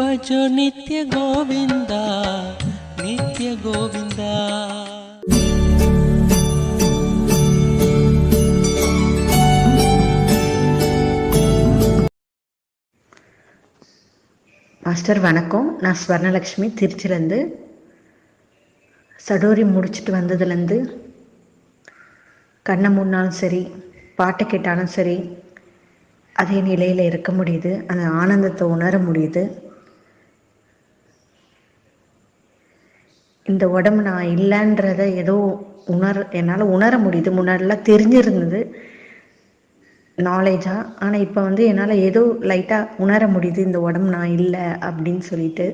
भजो நித்ய கோவிந்தா நித்ய கோவிந்தா மாஸ்டர் வணக்கம் நான் ஸ்வர்ணலக்ஷ்மி திருச்சிலேருந்து சடோரி முடிச்சுட்டு வந்ததுலேருந்து கண்ணை மூடினாலும் சரி பாட்டை கேட்டாலும் சரி அதே நிலையில் இருக்க முடியுது அந்த ஆனந்தத்தை உணர முடியுது இந்த உடம்பு நான் இல்லைன்றத ஏதோ உணர் என்னால் உணர முடியுது. முன்னாடிலாம் தெரிஞ்சிருந்தது. நாலேஜாக ஆனால் இப்போ வந்து என்னால் ஏதோ லைட்டாக உணர முடியுது. இந்த உடம்பு நான் இல்லை அப்படின்னு சொல்லிட்டு.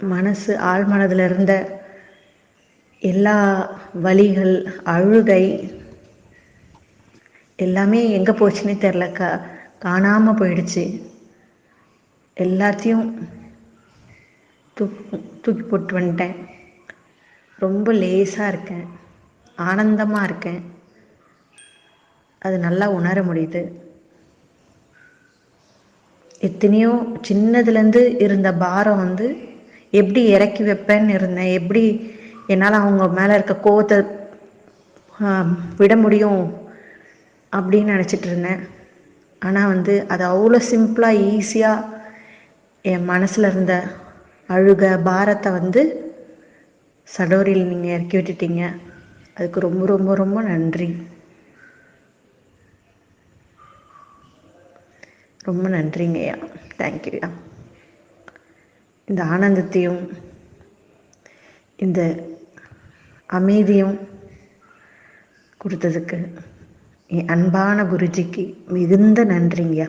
மனசு ஆழ்மனதில் இருந்த எல்லா வழிகள் அழுகை எல்லாமே எங்கே போச்சுன்னே தெரில கா காணாமல் போயிடுச்சு. எல்லாத்தையும் தூக் தூக்கி போட்டு வந்துட்டேன். ரொம்ப லேசாக இருக்கேன். ஆனந்தமாக இருக்கேன். அது நல்லா உணர முடியுது. எத்தனையோ சின்னதுலேருந்து இருந்த பாரம் வந்து எப்படி இறக்கி வைப்பேன்னு இருந்தேன். எப்படி என்னால் அவங்க மேலே இருக்க கோவத்தை விட முடியும் அப்படின்னு நினச்சிட்டு இருந்தேன். ஆனால் வந்து அது அவ்வளோ சிம்பிளாக ஈஸியாக என் மனசில் இருந்த அழுக பாரத்தை வந்து சடோரியில் நீங்கள் இறக்கி விட்டுட்டீங்க. அதுக்கு ரொம்ப ரொம்ப ரொம்ப நன்றி. ரொம்ப நன்றிங்கய்யா தேங்க்யூயா இந்த ஆனந்தத்தையும் இந்த அமைதியும் கொடுத்ததுக்கு என் அன்பான குருஜிக்கு மிகுந்த நன்றிங்கய்யா